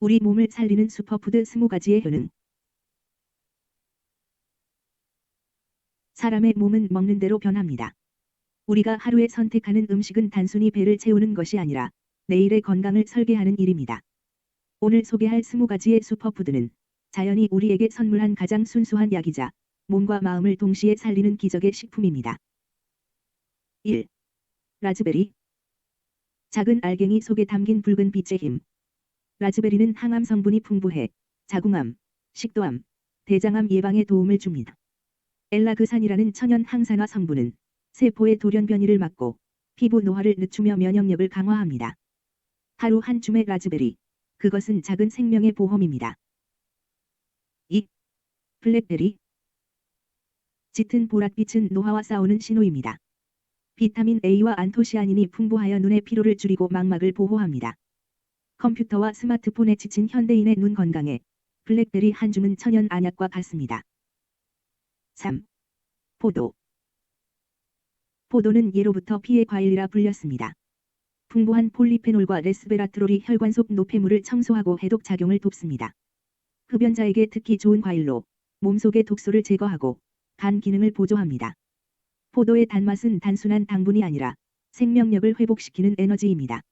우리 몸을 살리는 슈퍼푸드 20가지의 효능. 사람의 몸은 먹는 대로 변합니다. 우리가 하루에 선택하는 음식은 단순히 배를 채우는 것이 아니라 내일의 건강을 설계하는 일입니다. 오늘 소개할 20가지의 슈퍼푸드는 자연이 우리에게 선물한 가장 순수한 약이자 몸과 마음을 동시에 살리는 기적의 식품입니다. 1. 라즈베리 작은 알갱이 속에 담긴 붉은 빛의 힘. 라즈베리는 항암 성분이 풍부해 자궁암, 식도암, 대장암 예방에 도움을 줍니다. 엘라그산이라는 천연 항산화 성분은 세포의 돌연 변이를 막고 피부 노화를 늦추며 면역력을 강화합니다. 하루 한 줌의 라즈베리. 그것은 작은 생명의 보험입니다. 2. 블랙베리 짙은 보랏빛은 노화와 싸우는 신호입니다. 비타민 A와 안토시아닌이 풍부하여 눈의 피로를 줄이고 망막을 보호합니다. 컴퓨터와 스마트폰에 지친 현대인의 눈 건강에 블랙베리 한 줌은 천연 안약과 같습니다. 3. 포도 포도는 예로부터 피의 과일이라 불렸습니다. 풍부한 폴리페놀과 레스베라트롤이 혈관 속 노폐물을 청소하고 해독 작용을 돕습니다. 흡연자에게 특히 좋은 과일로 몸속의 독소를 제거하고 간 기능을 보조합니다. 포도의 단맛은 단순한 당분이 아니라 생명력을 회복시키는 에너지입니다.